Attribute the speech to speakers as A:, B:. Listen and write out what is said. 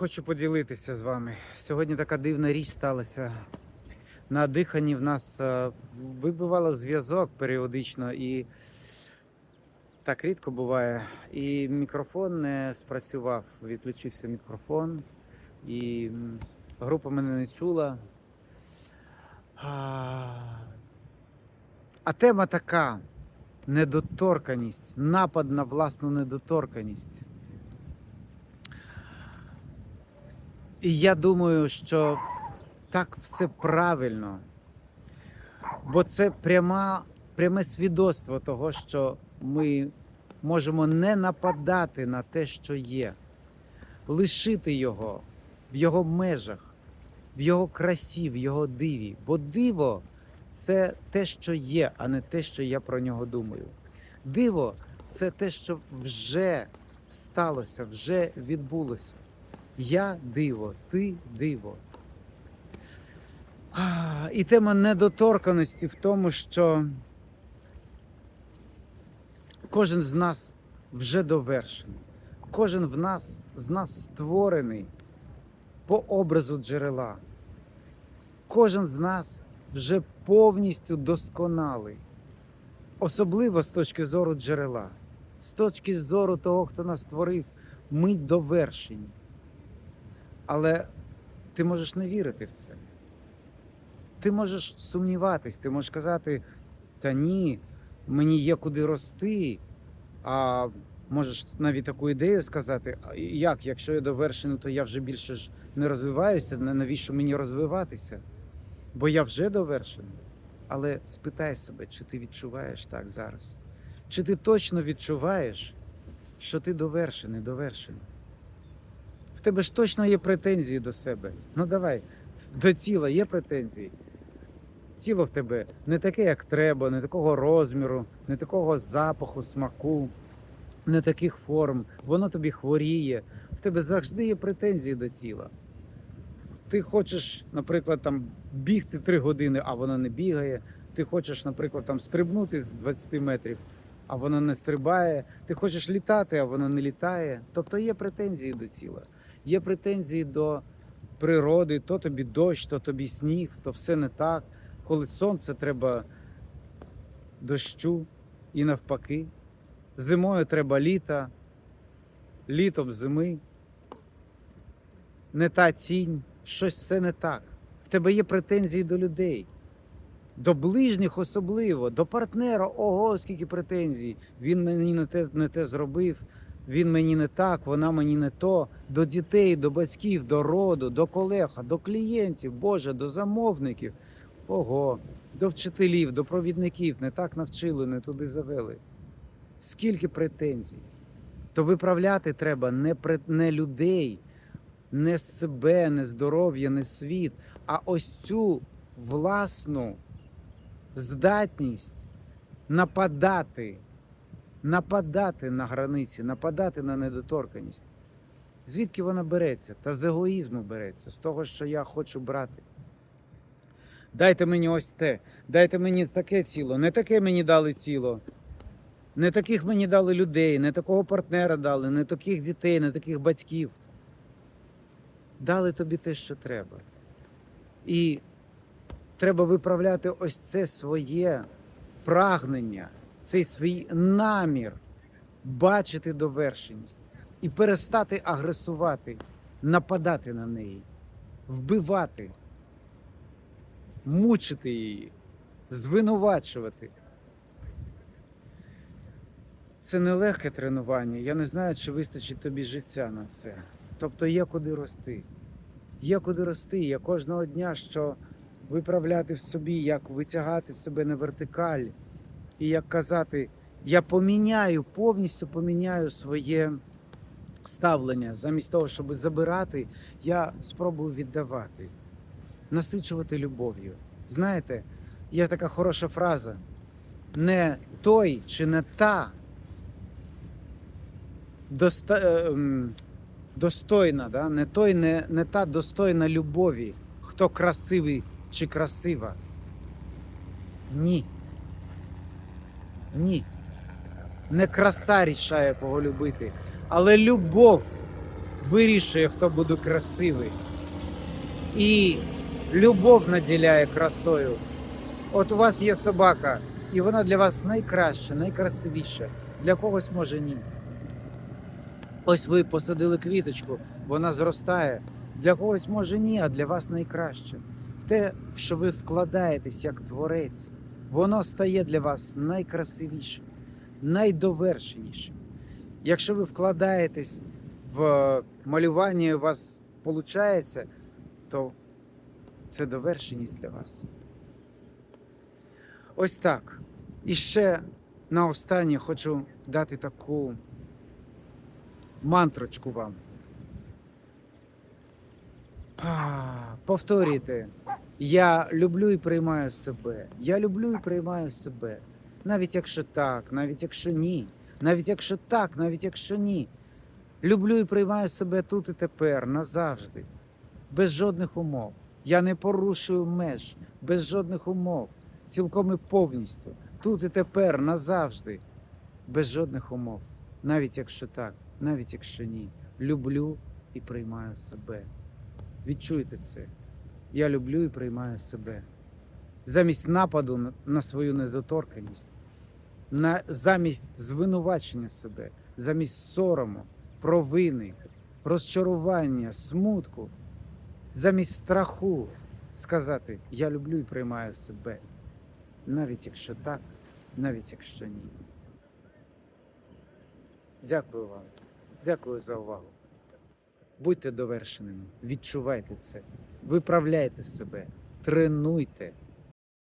A: Хочу поділитися з вами. Сьогодні така дивна річ сталася. На диханні в нас е, вибивало зв'язок періодично і так рідко буває. І мікрофон не спрацював, відключився мікрофон, і група мене не чула. А, тема така: недоторканість, напад на власну недоторканість. І я думаю, що так все правильно. Бо це пряма, пряме свідоцтво того, що ми можемо не нападати на те, що є, лишити його в його межах, в його красі, в його диві. Бо диво це те, що є, а не те, що я про нього думаю. Диво це те, що вже сталося, вже відбулося. Я диво, ти диво. І тема недоторканості в тому, що кожен з нас вже довершений. Кожен в нас, з нас створений по образу джерела. Кожен з нас вже повністю досконалий. Особливо з точки зору джерела. З точки зору того, хто нас створив, ми довершені. Але ти можеш не вірити в це. Ти можеш сумніватись, ти можеш казати, та ні, мені є куди рости. А можеш навіть таку ідею сказати, як, якщо я довершений, то я вже більше ж не розвиваюся, навіщо мені розвиватися? Бо я вже довершений. Але спитай себе, чи ти відчуваєш так зараз? Чи ти точно відчуваєш, що ти довершений, довершений? В тебе ж точно є претензії до себе. Ну давай, до тіла є претензії. Тіло в тебе не таке, як треба, не такого розміру, не такого запаху, смаку, не таких форм. Воно тобі хворіє. В тебе завжди є претензії до тіла. Ти хочеш, наприклад, там бігти 3 години, а воно не бігає. Ти хочеш, наприклад, там стрибнути з 20 метрів, а воно не стрибає. Ти хочеш літати, а воно не літає. Тобто є претензії до тіла. Є претензії до природи, то тобі дощ, то тобі сніг, то все не так. Коли сонце треба дощу і навпаки. Зимою треба літа, літом зими. Не та тінь, щось все не так. В тебе є претензії до людей, до ближніх особливо, до партнера. Ого, скільки претензій. Він мені не те, не те зробив, він мені не так, вона мені не то. До дітей, до батьків, до роду, до колег, до клієнтів, Боже, до замовників. Ого, до вчителів, до провідників не так навчили, не туди завели. Скільки претензій? То виправляти треба не, не людей, не себе, не здоров'я, не світ, а ось цю власну здатність нападати, нападати на границі, нападати на недоторканість. Звідки вона береться? Та з егоїзму береться, з того, що я хочу брати. Дайте мені ось те, дайте мені таке тіло, не таке мені дали тіло. Не таких мені дали людей, не такого партнера дали, не таких дітей, не таких батьків. Дали тобі те, що треба. І треба виправляти ось це своє прагнення, цей свій намір бачити довершеність і перестати агресувати, нападати на неї, вбивати, мучити її, звинувачувати. Це нелегке тренування. Я не знаю, чи вистачить тобі життя на це. Тобто є куди рости. Є куди рости. Є кожного дня, що виправляти в собі, як витягати себе на вертикаль, і як казати, я поміняю, повністю поміняю своє ставлення. Замість того, щоб забирати, я спробую віддавати, насичувати любов'ю. Знаєте, є така хороша фраза: не той чи не та доста, е, ем, достойна, да? не той, не, не та достойна любові, хто красивий чи красива. Ні. Ні. Не краса рішає кого любити, але любов вирішує, хто буде красивий. І любов наділяє красою. От у вас є собака, і вона для вас найкраща, найкрасивіша. Для когось може ні. Ось ви посадили квіточку, вона зростає. Для когось може ні, а для вас найкраще. В те, в що ви вкладаєтесь як творець, воно стає для вас найкрасивішим, найдовершенішим. Якщо ви вкладаєтесь в малювання, і у вас виходить, то це довершеність для вас. Ось так. І ще на останнє хочу дати таку мантрочку вам. Повторюйте. Я люблю і приймаю себе. Я люблю і приймаю себе. Навіть якщо так, навіть якщо ні. Навіть якщо так, навіть якщо ні. Люблю і приймаю себе тут і тепер, назавжди, без жодних умов. Я не порушую меж, без жодних умов, цілком і повністю, тут і тепер, назавжди, без жодних умов. Навіть якщо так, навіть якщо ні. Люблю і приймаю себе. Відчуйте це. Я люблю і приймаю себе. Замість нападу на- свою недоторканість, замість звинувачення себе, замість сорому, провини, розчарування, смутку, замість страху сказати Я люблю і приймаю себе. Навіть якщо так, навіть якщо ні. Дякую вам. Дякую за увагу. Будьте довершеними, відчувайте це, виправляйте себе, тренуйте